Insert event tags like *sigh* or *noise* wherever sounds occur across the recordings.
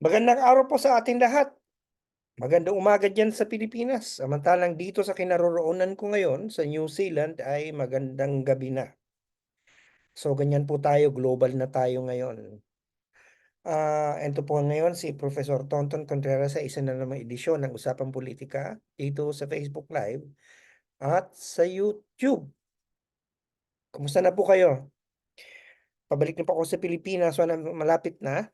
Magandang araw po sa ating lahat. Magandang umaga diyan sa Pilipinas. Samantalang dito sa kinaroroonan ko ngayon sa New Zealand ay magandang gabi na. So ganyan po tayo, global na tayo ngayon. Ah, ito po ngayon si Professor Tonton Contreras sa isa na namang edisyon ng Usapang Politika dito sa Facebook Live at sa YouTube. Kumusta na po kayo? Pabalik na po ako sa Pilipinas, so malapit na.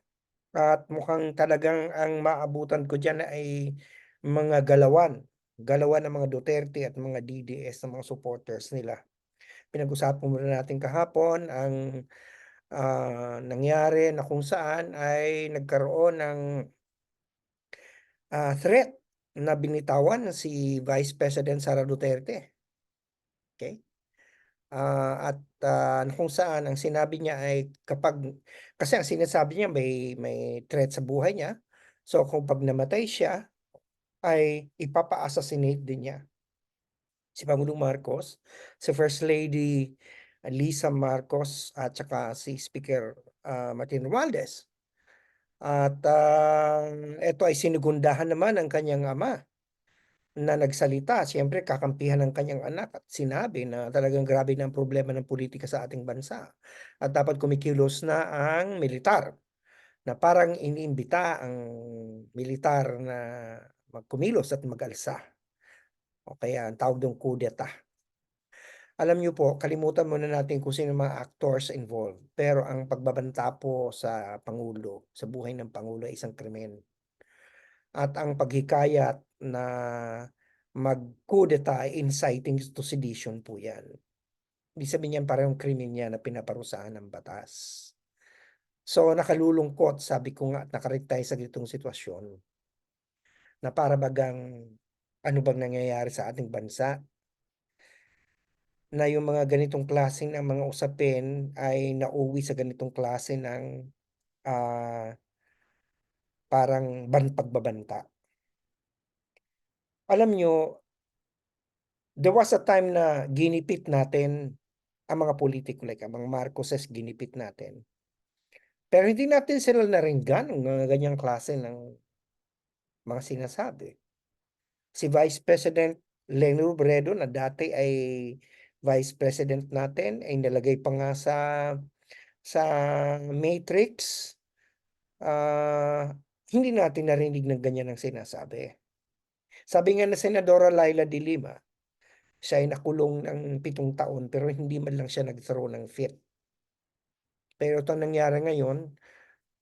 At mukhang talagang ang maabutan ko diyan ay mga galawan. Galawan ng mga Duterte at mga DDS na mga supporters nila. Pinag-usapan muna natin kahapon ang ah, nangyari na kung saan ay nagkaroon ng ah, threat na binitawan si Vice President Sara Duterte. Okay? Ah, at ah, kung saan ang sinabi niya ay kapag kasi ang sinasabi niya may may threat sa buhay niya. So kung pag namatay siya ay ipapa-assassinate din niya si Pangulong Marcos, si First Lady Lisa Marcos at saka si Speaker ah, Martin Romualdez. At ah, ito ay sinugundahan naman ng kanyang ama na nagsalita, siyempre kakampihan ng kanyang anak at sinabi na talagang grabe na problema ng politika sa ating bansa. At dapat kumikilos na ang militar na parang iniimbita ang militar na magkumilos at mag-alsa. O kaya ang tawag doon kudeta. Alam niyo po, kalimutan muna natin kung sino mga actors involved. Pero ang pagbabanta po sa Pangulo, sa buhay ng Pangulo ay isang krimen. At ang paghikayat na mag-kudeta ay inciting to sedition po yan. Ibig sabihin yan parang krimen yan na pinaparusahan ng batas. So nakalulungkot, sabi ko nga, at nakarek tayo sa ganitong sitwasyon na para bagang ano bang nangyayari sa ating bansa na yung mga ganitong klase ng mga usapin ay nauwi sa ganitong klase ng ah, parang ban pagbabanta. Alam nyo, there was a time na ginipit natin ang mga politiko like ang mga Marcoses ginipit natin. Pero hindi natin sila naringgan ng ganyang klase ng mga sinasabi. Si Vice President Leni Robredo na dati ay Vice President natin ay nalagay pa nga sa sa Matrix. Ah, hindi natin narinig ng ganyan ang sinasabi. Sabi nga na Senadora Laila de Lima, siya ay nakulong ng pitong taon pero hindi man lang siya nag-throw ng fit. Pero ito nangyari ngayon,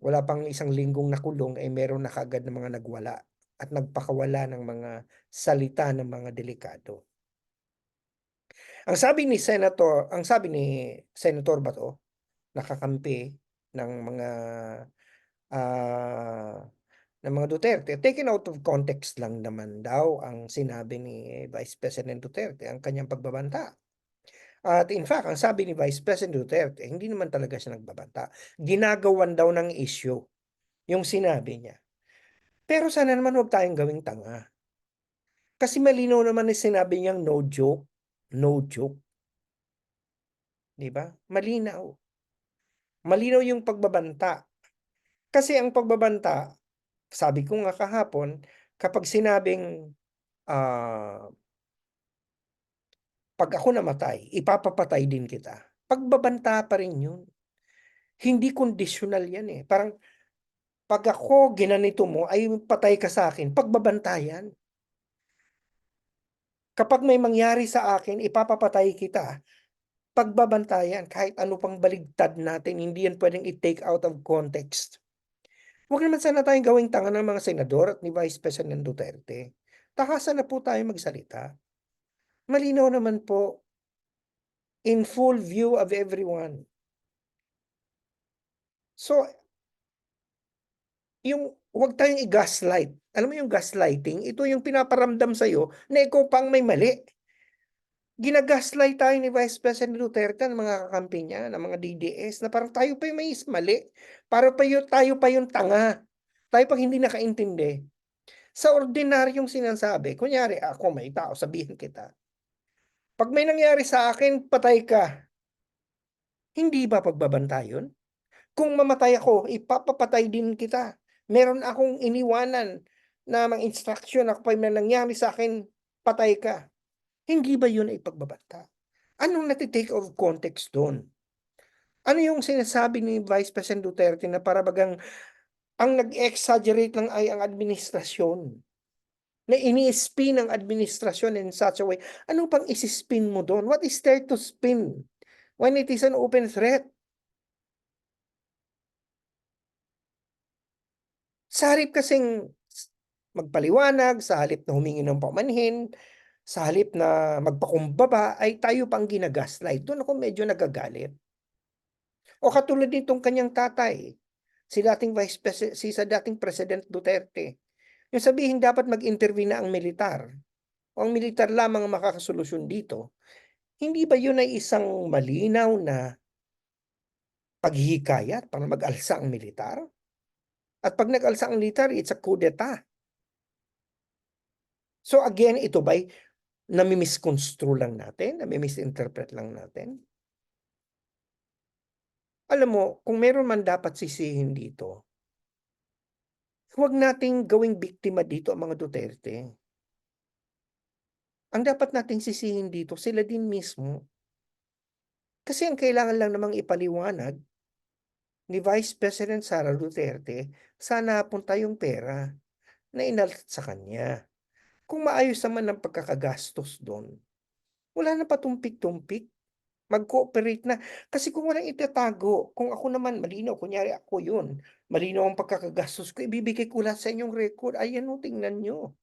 wala pang isang linggong nakulong ay meron na kagad ng mga nagwala at nagpakawala ng mga salita ng mga delikado. Ang sabi ni Senator, ang sabi ni Senator Bato, nakakampi ng mga ah ng mga Duterte, taken out of context lang naman daw ang sinabi ni Vice President Duterte, ang kanyang pagbabanta. At in fact, ang sabi ni Vice President Duterte, hindi naman talaga siya nagbabanta. Ginagawan daw ng issue yung sinabi niya. Pero sana naman huwag tayong gawing tanga. Kasi malinaw naman na sinabi niyang no joke, no joke. Di ba? Malinaw. Malinaw yung pagbabanta. Kasi ang pagbabanta, sabi ko nga kahapon, kapag sinabing ah, pag ako namatay, ipapapatay din kita. Pagbabanta pa rin yun. Hindi conditional yan eh. Parang pag ako ginanito mo ay patay ka sa akin, pagbabanta yan. Kapag may mangyari sa akin, ipapapatay kita. Pagbabantayan, kahit ano pang baligtad natin, hindi yan pwedeng i-take out of context. Huwag naman sana tayong gawing tanga ng mga senador at ni Vice President Duterte. Takasan na po tayo magsalita. Malinaw naman po, in full view of everyone. So, yung huwag tayong i-gaslight. Alam mo yung gaslighting, ito yung pinaparamdam sa'yo na ikaw pang may mali. Ginagaslight tayo ni Vice President Duterte ng mga kakampi niya, ng mga DDS, na parang tayo pa yung may mali. Para pa yun, tayo pa yung tanga. Tayo pang hindi nakaintindi. Sa ordinaryong sinasabi, kunyari ako may tao, sabihin kita. Pag may nangyari sa akin, patay ka. Hindi ba pagbabanta yun? Kung mamatay ako, ipapapatay din kita. Meron akong iniwanan na mga instruction na kapag may nangyari sa'kin, patay ka. Hindi ba yun ay pagbabanta? Anong nati-take of context dun? Ano yung sinasabi ni Vice President Duterte na para bagang ang nag-exaggerate lang ay ang administrasyon? Na ini-spin ang administrasyon in such a way. Ano pang isi-spin mo dun? What is there to spin when it is an open threat? Sa halip kasing magpaliwanag, sa halip na humingi ng paumanhin, sa halip na magpakumbaba, ay tayo pang gina-gaslight. Dun ako medyo nagagalit. O katulad nitong kanyang tatay, si dating Vice President, si sa dating President Duterte. Yung sabihin dapat mag-intervene na ang militar. O ang militar lamang ang makakasolusyon dito. Hindi ba yun ay isang malinaw na paghihikayat para mag-alsa ang militar? At pag nag-alsa ang militar, it's a coup d'etat. So again, ito ba'y nami-misconstrue lang natin? Nami-misinterpret lang natin? Alam mo, kung meron man dapat sisihin dito, huwag nating gawing biktima dito ang mga Duterte. Ang dapat nating sisihin dito, sila din mismo. Kasi ang kailangan lang namang ipaliwanag ni Vice President Sara Duterte, sana napunta yung pera na inalat sa kanya. Kung maayos naman ang pagkakagastos doon, wala na patumpik-tumpik. Mag-cooperate na. Kasi kung walang itatago, kung ako naman malinaw, kunyari ako yun, malinaw ang pagkakagastos ko, ibibigay ko lahat sa inyong record. Ayan o, tingnan nyo.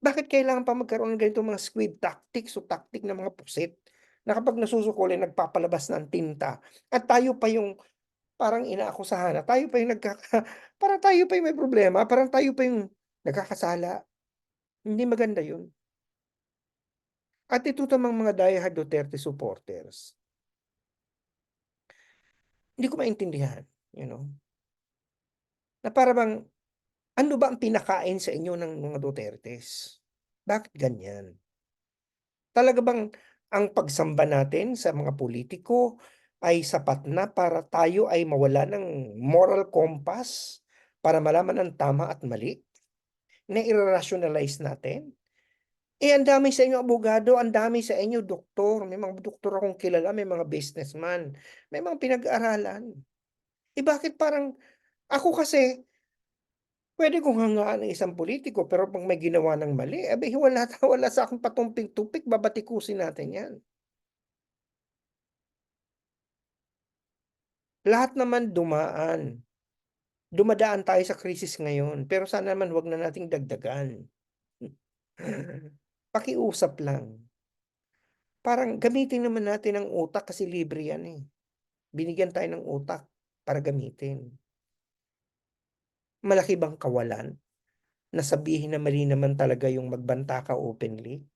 Bakit kailangan pa magkaroon ng ganitong mga squid tactics o tactic ng mga pusit na kapag nasusukuli, nagpapalabas ng tinta at tayo pa yung parang inaakusahan na tayo pa yung nagkaka *laughs* parang tayo pa yung may problema, parang tayo pa yung nagkakasala. Hindi maganda yun. At ito tamang mga diehard Duterte supporters. Hindi ko maintindihan, you know. Na para bang, ano ba ang pinakain sa inyo ng mga Dutertes? Bakit ganyan? Talaga bang ang pagsamba natin sa mga politiko ay sapat na para tayo ay mawala ng moral compass para malaman ang tama at mali? Na i-rationalize natin? Eh, ang dami sa inyo abogado, ang dami sa inyo doktor, may mga doktor akong kilala, may mga businessman, may mga pinag-aralan. Eh bakit parang, ako kasi, pwede kong hangaan ng isang politiko, pero pag may ginawa ng mali, abe, wala, wala sa akin patumpik-tupik, babatikusin natin yan. Lahat naman dumaan. Dumadaan tayo sa krisis ngayon, pero sana naman wag na nating dagdagan. *laughs* Pakiusap lang. Parang gamitin naman natin ang utak kasi libre yan eh. Binigyan tayo ng utak para gamitin. Malaki bang kawalan na sabihin na mali naman talaga yung magbanta ka openly?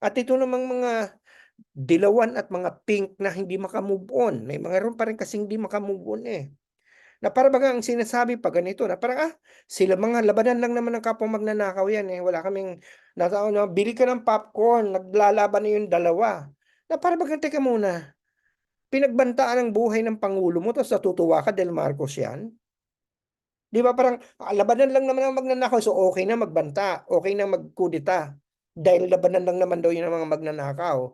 At ito namang mga dilawan at mga pink na hindi makamove on. May mga ron pa rin kasing hindi makamove on eh. Na para baga ang sinasabi pa ganito na parang ah, sila mga labanan lang naman ng kapwa magnanakaw yan eh. Wala kaming natao na bili ka ng popcorn, naglalaban na yung dalawa. Na para baga teka muna. Pinagbantaan ang buhay ng Pangulo mo tapos natutuwa ka Del Marcos yan? Di ba parang ah, labanan lang naman ang magnanakaw so okay na magbanta, okay na magkudita. Dahil labanan lang naman daw yun ng mga magnanakaw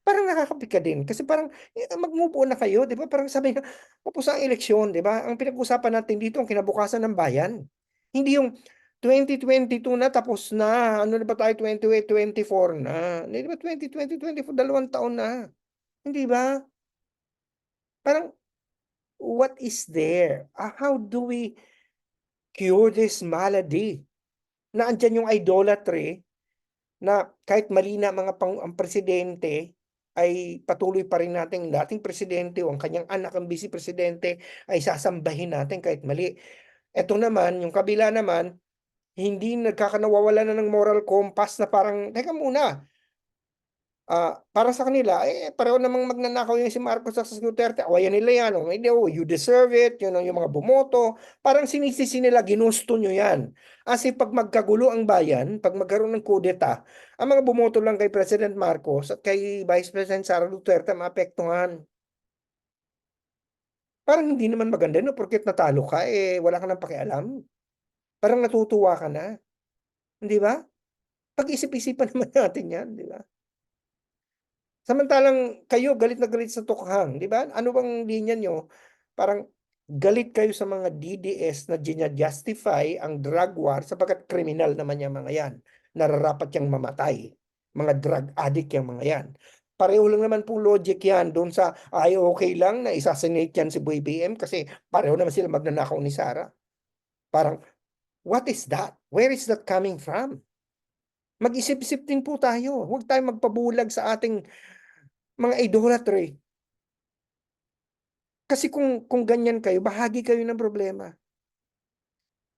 parang nakakapik ka din kasi parang eh, mag-move on na kayo, 'di ba? Parang sabi nga, tapos ang eleksyon, 'di ba? Ang pinag-usapan natin dito ang kinabukasan ng bayan. Hindi yung 2022 na tapos na, ano na ba tayo 2024 na. Hindi ba 2020, 24 dalawang taon na. Hindi ba? Parang what is there? Ah, how do we cure this malady? Na andyan yung idolatry na kahit mali na mga pang ang presidente ay patuloy pa rin nating dating presidente o ang kanyang anak ang vice presidente ay sasambahin natin kahit mali. Ito naman, yung kabila naman, hindi nagkakanawawala na ng moral compass na parang, teka muna, ah para sa kanila, eh, pareho namang magnanakaw yung si Marcos at si Duterte. Awayan nila yan. Oh, hindi, oh, you deserve it. Yun ang yung mga bumoto. Parang sinisisi nila, ginusto nyo yan. Kasi pag magkagulo ang bayan, pag magkaroon ng kudeta, ang mga bumoto lang kay President Marcos at kay Vice President Sara Duterte maapektuhan. Parang hindi naman maganda 'no, porket natalo ka, eh, wala ka ng pakialam. Parang natutuwa ka na. Hindi ba? Pag-isip-isipan *laughs* naman natin 'yan, 'di ba? Samantalang kayo galit na galit sa tukhang, 'di ba? Ano bang linya niyo? Parang galit kayo sa mga DDS na jina-justify ang drug war sapagkat kriminal naman yang mga 'yan. Nararapat yang mamatay. Mga drug addict yang mga 'yan. Pareho lang naman pong logic 'yan do'n sa, ay okey lang na i-assassinate 'yan si Boy BM kasi pareho naman sila magnanakaw ni Sarah. Parang, what is that? Where is that coming from? Mag-isip-isip din po tayo. Huwag tayong magpabulag sa ating mga idolatry. Kasi kung kung ganyan kayo, bahagi kayo ng problema.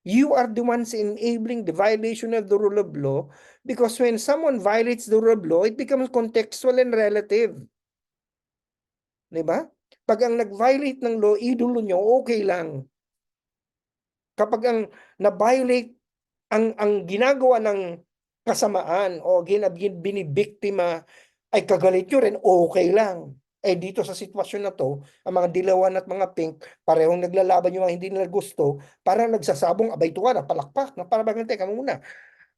You are the ones enabling the violation of the rule of law because when someone violates the rule of law, it becomes contextual and relative. 'Di ba? 'Pag ang nag-violate ng law, idolo niyo, okey lang. Kapag ang na-violate ang ang ginagawa ng kasamaan o binibiktima ay kagalit niyo rin, okey lang. Eh, dito sa sitwasyon na 'to, ang mga dilawan at mga pink parehong naglalaban yung mga hindi nila gusto, parang nagsasabong abay tuwa na palakpak na para bang teka muna,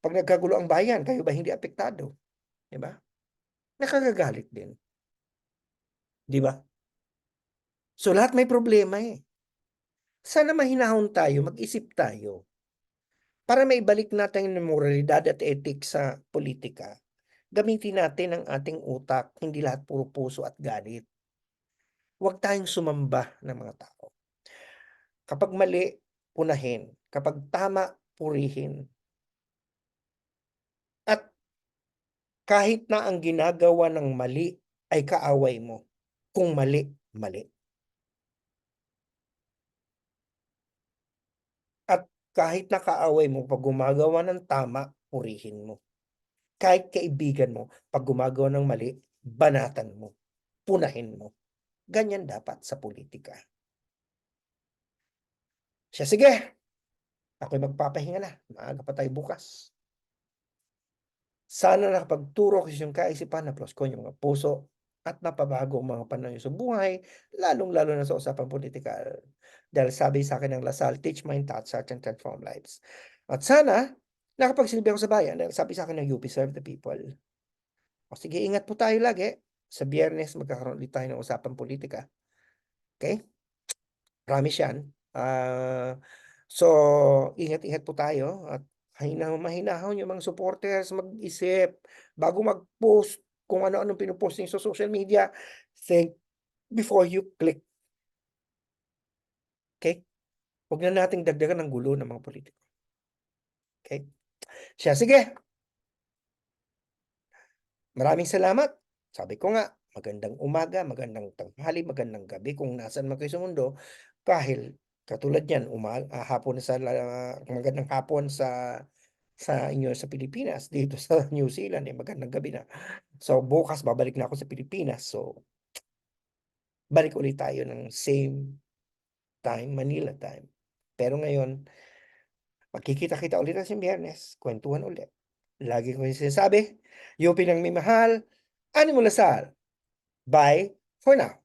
'pag nagkagulo ang bayan kayo ba hindi apektado? 'Di ba? Nakakagalit din. 'Di ba? So, lahat may problema, eh. Sana mahinahon tayo, mag-isip tayo. Para maibalik natin yung moralidad at ethics sa politika, gamitin natin ang ating utak, hindi lahat puro puso at galit. Huwag tayong sumamba ng mga tao. Kapag mali, unahin. Kapag tama, purihin. At kahit na ang ginagawa ng mali ay kaaway mo, kung mali, mali. At kahit na kaaway mo 'pag gumagawa ng tama, purihin mo. Kahit kaibigan mo, 'pag gumagawa ng mali, banatan mo, punahin mo. Ganyan dapat sa politika. Siya, sige. Ako'y magpapahinga na, maaga pa tayo bukas. Sana nakapagturo ko iyong kaisipan, na-plus ko yung mga puso at napabago ang mga pananaw sa buhay, lalong-lalo na sa usapang pulitikal. Dahil sabi sa'kin ng Lasal, "Teach mind, touch heart, and transform lives." At sana nakapagsilbi ako sa bayan dahil sabi sa'kin ng UP, "Serve the people." O sige, ingat po tayo lagi. Sa Biyernes magkakaroon ulit tayo ng usapang pulitika. Okey? Promise 'yan. Ah, so ingat-ingat po tayo at hinahon mahinahon yung mga supporters mag-isip bago mag-post kung ano-anong pino-post niyo sa social media, think before you click. Okey? Huwag na nating dagdagan ng gulo ng mga pulitiko. Okey? Siya, sige. Maraming salamat. Sabi ko nga, magandang umaga, magandang tanghali, magandang gabi kung nasaan man kayo sa mundo. Dahil katulad niyan uma ah, hapon sa magandang hapon sa sa inyo sa Pilipinas, dito sa New Zealand, eh, magandang gabi na. So, bukas babalik na ako sa Pilipinas. So balik ulit tayo ng same time, Manila time. Pero ngayon magkikita-kita ulit sa Biyernes, kwentuhan ulit. Lagi ko yung sinasabi, UP ng may mahal, Animo Lasal. Bye for now.